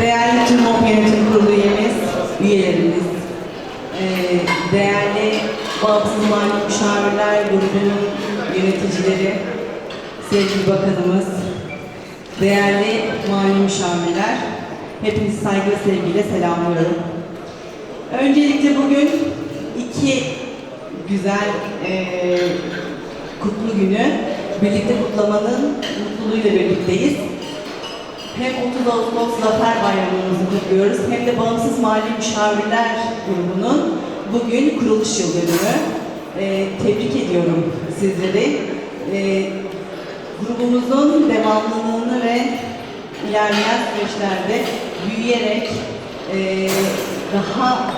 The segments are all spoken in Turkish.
Değerli TÜRMOP Yönetim Kurulu üyemiz, üyelerimiz, eee, değerli Bağımsız Mali Müşavirler Grubunun yöneticileri, sevgili bakanımız, değerli mali müşavirler, hepinizi saygı ve sevgiyle selamlıyorum. Öncelikle bugün iki güzel eee, kutlu günü birlikte kutlamanın mutluluğuyla birlikteyiz. Hem 30 Ağustos Zafer Bayramımızı kutluyoruz hem de Bağımsız Mali Müşavirler Grubu'nun bugün kuruluş yıl dönümü. Ee, tebrik ediyorum sizleri. Ee, grubumuzun devamlılığını ve ilerleyen süreçlerde büyüyerek ee, daha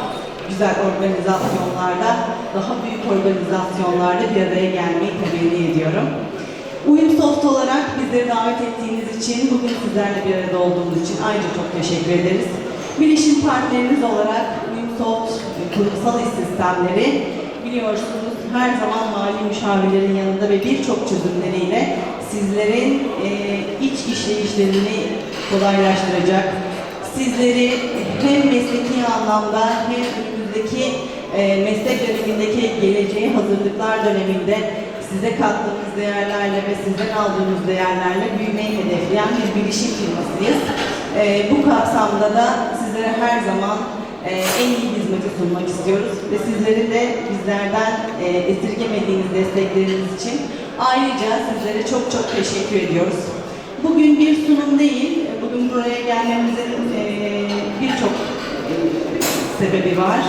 güzel organizasyonlarda, daha büyük organizasyonlarda bir araya gelmeyi temenni ediyorum. Uyum Soft olarak bizleri davet ettiğiniz için, bugün sizlerle bir arada olduğumuz için ayrıca çok teşekkür ederiz. Bilişim partneriniz olarak Uyum Soft e, kurumsal sistemleri biliyorsunuz her zaman mali müşavirlerin yanında ve birçok çözümleriyle sizlerin e, iç işleyişlerini kolaylaştıracak, sizleri hem mesleki anlamda hem önümüzdeki e, meslek dönemindeki geleceğe hazırlıklar döneminde size kattığımız değerlerle ve sizden aldığımız değerlerle büyümeyi hedefleyen bir bilişim firmasıyız. E, bu kapsamda da sizlere her zaman e, en iyi hizmeti sunmak istiyoruz ve sizlerin de bizlerden e, esirgemediğiniz destekleriniz için ayrıca sizlere çok çok teşekkür ediyoruz. Bugün bir sunum değil, bugün buraya gelmemizin e, birçok e, sebebi var.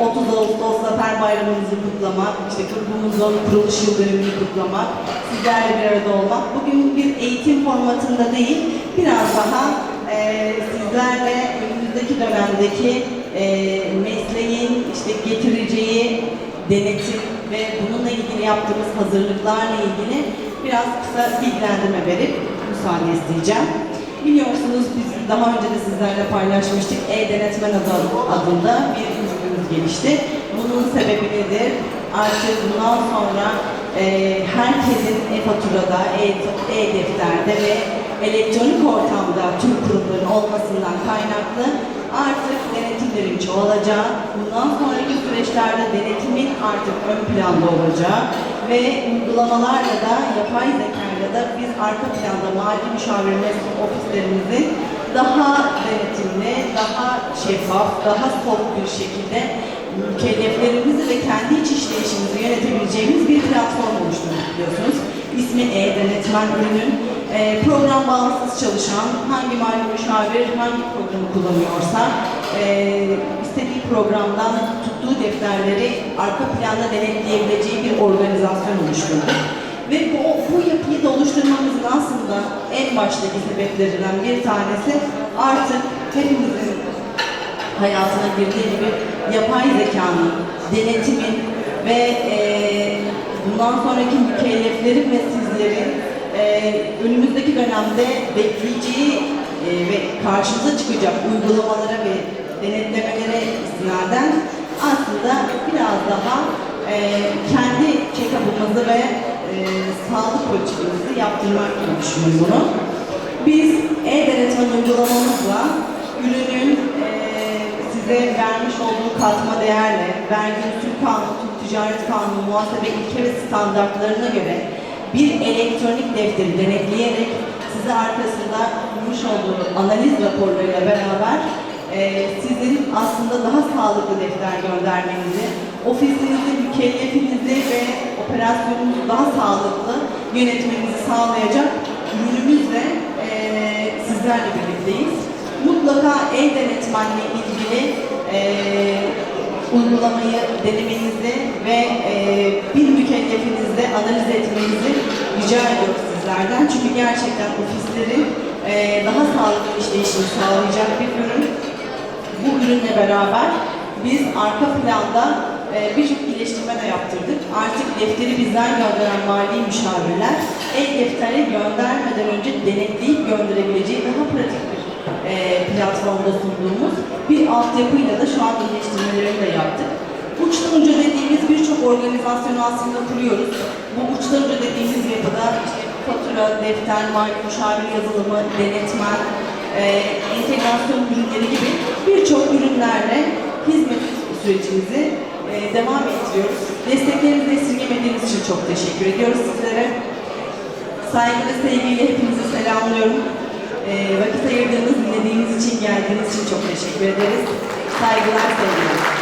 30 Ağustos Zafer Bayramımızı kutlamak, işte grubumuzun kuruluş yıl dönümünü kutlamak, sizlerle bir arada olmak. Bugün bir eğitim formatında değil, biraz daha e, sizlerle önümüzdeki dönemdeki e, mesleğin işte getireceği denetim ve bununla ilgili yaptığımız hazırlıklarla ilgili biraz kısa bilgilendirme verip müsaade isteyeceğim. Biliyorsunuz biz daha önce de sizlerle paylaşmıştık. E-Denetmen adı adında bir gelişti. Bunun sebebi nedir? Artık bundan sonra e, herkesin e-faturada, e- e-defterde ve elektronik ortamda tüm kurumların olmasından kaynaklı artık denetimlerin çoğalacağı, bundan sonraki süreçlerde denetimin artık ön planda olacağı ve uygulamalarla da yapay zekayla da biz arka planda mali müşavirler ofislerimizin daha denetimli, daha şeffaf, daha soft bir şekilde mükelleflerimizi ve kendi iç işleyişimizi yönetebileceğimiz bir platform oluşturduk biliyorsunuz. İsmi E-Denetmen ürünün e, program bağımsız çalışan hangi mali müşavir hangi programı kullanıyorsa e, istediği programdan tuttuğu defterleri arka planda denetleyebileceği bir organizasyon oluşturduk. Ve bu, oluşturmamızın aslında en baştaki sebeplerinden bir tanesi artık hepimizin hayatına girdiği gibi yapay zekanın, denetimin ve eee, bundan sonraki mükelleflerin ve sizlerin eee, önümüzdeki dönemde bekleyeceği eee, ve karşımıza çıkacak uygulamalara ve denetlemelere istinaden aslında biraz daha eee, kendi check-up'ımızı ve sağlık ölçümümüzü yaptırmak gibi düşünün bunu. Biz e-denetmen uygulamamızla ürünün eee, size vermiş olduğu katma değerle, vergi usul kanunu, Türk ticaret kanunu, muhasebe ilke ve standartlarına göre bir elektronik defteri denetleyerek size arkasında bulmuş olduğu analiz raporlarıyla beraber eee, sizin aslında daha sağlıklı defter göndermenizi, ofisinizi, mükellefinizi ve operasyonunuzu daha sağlıklı yönetmenizi sağlayacak ürünümüzle eee, sizlerle birlikteyiz. Mutlaka e-denetmenle ilgili eee, uygulamayı denemenizi ve eee, bir mükellefinizde analiz etmenizi rica ediyoruz sizlerden. Çünkü gerçekten ofislerin eee, daha sağlıklı işleyişini sağlayacak bir ürün. Bu ürünle beraber biz arka planda e, birçok iyileştirme de yaptırdık. Artık defteri bizden gönderen mali müşavirler e-defteri göndermeden önce denetleyip gönderebileceği daha pratik bir e, platformda sunduğumuz bir altyapıyla da şu an iyileştirmelerini de yaptık. Uçtan uca dediğimiz birçok organizasyonu aslında kuruyoruz. Bu uçtan uca dediğimiz yapıda işte fatura, defter, mali müşavir yazılımı, denetmen, e, entegrasyon ürünleri gibi birçok ürünlerle hizmet sürecimizi e, devam ettiriyoruz. Desteklerinizi esirgemediğiniz için çok teşekkür ediyoruz sizlere. Saygı ve sevgiyle hepinizi selamlıyorum. E, vakit ayırdığınız, dinlediğiniz için, geldiğiniz için çok teşekkür ederiz. Saygılar, sevgiler.